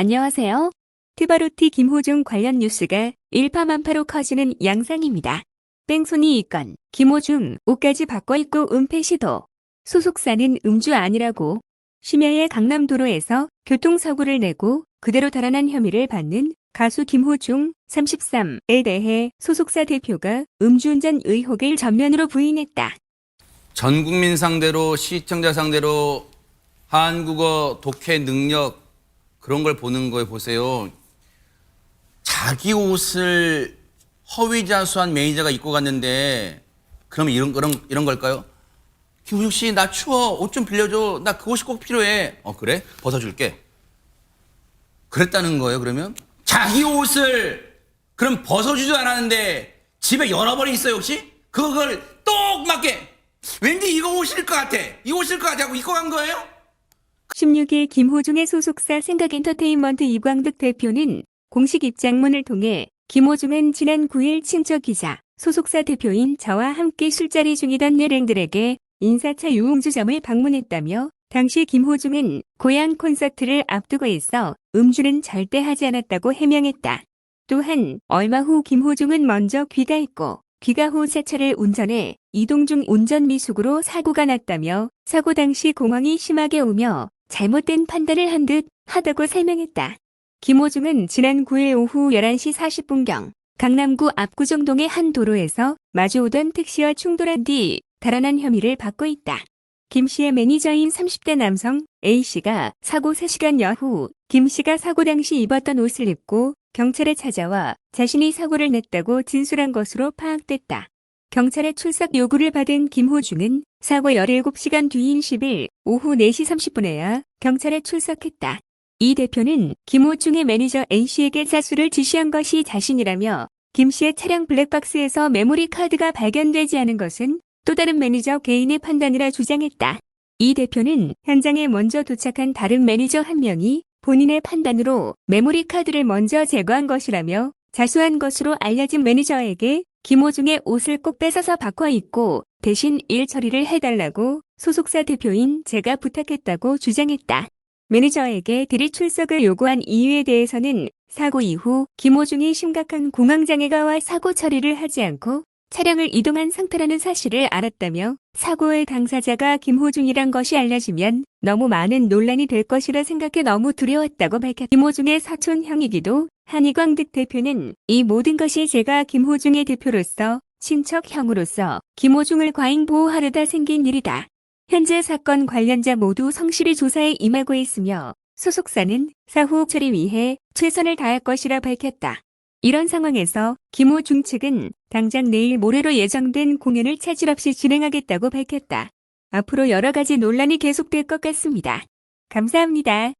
안녕하세요. 트바로티 김호중 관련 뉴스가 일파만파로 커지는 양상입니다. 뺑소니 이건 김호중 옷까지 바꿔 입고 은폐 시도. 소속사는 음주 아니라고. 심야의 강남도로에서 교통사고를 내고 그대로 달아난 혐의를 받는 가수 김호중 33에 대해 소속사 대표가 음주운전 의혹을 전면으로 부인했다. 전 국민 상대로 시청자 상대로 한국어 독해 능력 그런 걸 보는 거에 보세요. 자기 옷을 허위자수한 매니저가 입고 갔는데 그러면 이런 그런 이런 걸까요? 김우중 씨, 나 추워. 옷 좀 빌려줘. 나 그 옷이 꼭 필요해. 어, 그래? 벗어줄게. 그랬다는 거예요, 그러면? 자기 옷을 그럼 벗어주지도 않았는데 집에 벌이 있어요, 혹시? 그걸 똑 맞게. 왠지 이거 옷일 것 같아. 이 옷일 것 같아 하고 입고 간 거예요? 16일 김호중의 소속사 생각엔터테인먼트 이광득 대표는 공식 입장문을 통해 김호중은 지난 9일 친척 기자, 소속사 대표인 저와 함께 술자리 중이던 일행들에게 인사차 유흥주점을 방문했다며 당시 김호중은 고향 콘서트를 앞두고 있어 음주는 절대 하지 않았다고 해명했다. 또한 얼마 후 김호중은 먼저 귀가했고 귀가 후 세차를 운전해 이동 중 운전 미숙으로 사고가 났다며 사고 당시 공황이 심하게 오며 잘못된 판단을 한 듯 하다고 설명했다. 김호중은 지난 9일 오후 11시 40분경 강남구 압구정동의 한 도로에서 마주오던 택시와 충돌한 뒤 달아난 혐의를 받고 있다. 김 씨의 매니저인 30대 남성 A씨가 사고 3시간 여 후 김 씨가 사고 당시 입었던 옷을 입고 경찰에 찾아와 자신이 사고를 냈다고 진술한 것으로 파악됐다. 경찰의 출석 요구를 받은 김호중은 사고 17시간 뒤인 10일 오후 4시 30분에야 경찰에 출석했다. 이 대표는 김호중의 매니저 A씨에게 사수를 지시한 것이 자신이라며 김 씨의 차량 블랙박스에서 메모리 카드가 발견되지 않은 것은 또 다른 매니저 개인의 판단이라 주장했다. 이 대표는 현장에 먼저 도착한 다른 매니저 한 명이 본인의 판단으로 메모리 카드를 먼저 제거한 것이라며 자수한 것으로 알려진 매니저에게 김호중의 옷을 꼭 뺏어서 바꿔 입고 대신 일 처리를 해달라고 소속사 대표인 제가 부탁했다고 주장했다. 매니저에게 대리 출석을 요구한 이유에 대해서는 사고 이후 김호중이 심각한 공황장애가 와 사고 처리를 하지 않고 차량을 이동한 상태라는 사실을 알았다며 사고의 당사자가 김호중이란 것이 알려지면 너무 많은 논란이 될 것이라 생각해 너무 두려웠다고 밝혔다. 김호중의 사촌 형이기도 한희광 득 대표는 이 모든 것이 제가 김호중의 대표로서 친척 형으로서 김호중을 과잉 보호하려다 생긴 일이다. 현재 사건 관련자 모두 성실히 조사에 임하고 있으며 소속사는 사후 처리 위해 최선을 다할 것이라 밝혔다. 이런 상황에서 김호중 측은 당장 내일 모레로 예정된 공연을 차질 없이 진행하겠다고 밝혔다. 앞으로 여러 가지 논란이 계속될 것 같습니다. 감사합니다.